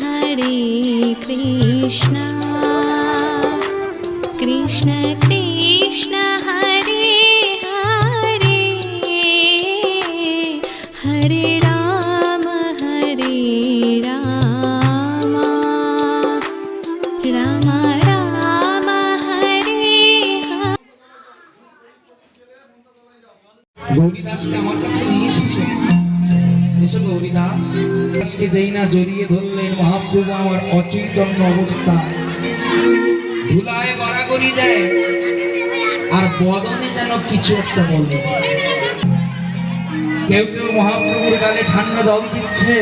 হরে কৃষ্ণ। কৃষ্ণ কৃষ্ণ, হরে হরে। হরে রাম হরে রাম। রাম রাম, হরে আমার কাছে নিয়ে এসেছ? ধুলায় গড়াগড়ি দেয়, আর বদনে যেন কিছু কেউ কেউ মহাপ্রভুর গালে ঠান্ডা জল দিচ্ছে,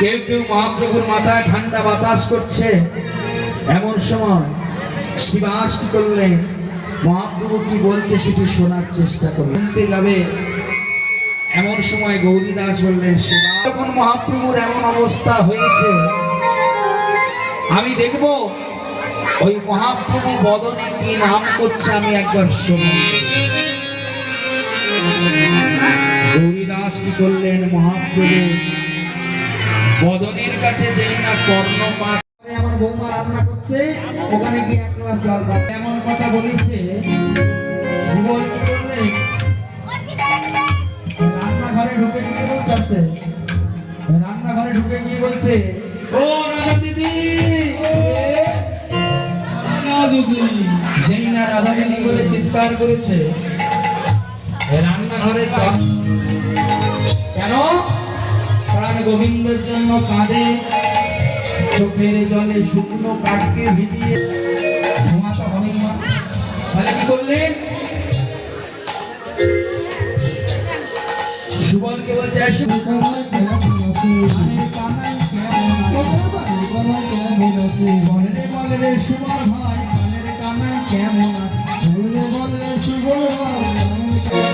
কেউ কেউ মহাপ্রভুর মাথায় ঠান্ডা বাতাস করছে। এমন সময় শিবাস কি করলেন? মহাপ্রভু কি বলছে সেটি শোনার চেষ্টা করলেন। যাবে এমন সময় গৌরীদাস বললেন শিবা যখন মহাপ্রভুর এমন অবস্থা হয়েছে, আমি দেখব ওই মহাপ্রভু বদনে কি নাম করছে আমি একবার শুনব গৌরীদাস কি করলেন, মহাপ্রভু, বদনের কাছে যেই না কর্ণপাত আমার বৌমা রান্না করছে, ওখানে গিয়ে এক গ্লাস জল এমন কথা বলেছে। কি করলেন আসতে রান্নাঘরে ঢুকে গিয়ে বলছে, ও রাধা দিদি যেই না রাধা দিদি বলে চিৎকার করেছে রান্নাঘরে কেন? প্রাণ গোবিন্দের জন্য কাঁদে, চোখের জলে শুকনো কাঠকে ভিজিয়ে ঘুমাতে হবে তাহলে কি করলেন? সুবলকে বলছে "আসো,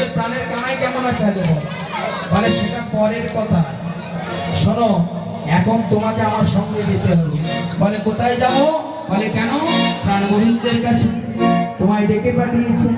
প্রাণের কানাই কেমন আছে বলে সেটা পরের কথা শোনো এখন তোমাকে আমার সঙ্গে যেতে হবে বলে কোথায় যাব বলে কেন প্রাণ গোবিন্দের কাছে তোমায় ডেকে পাঠিয়েছে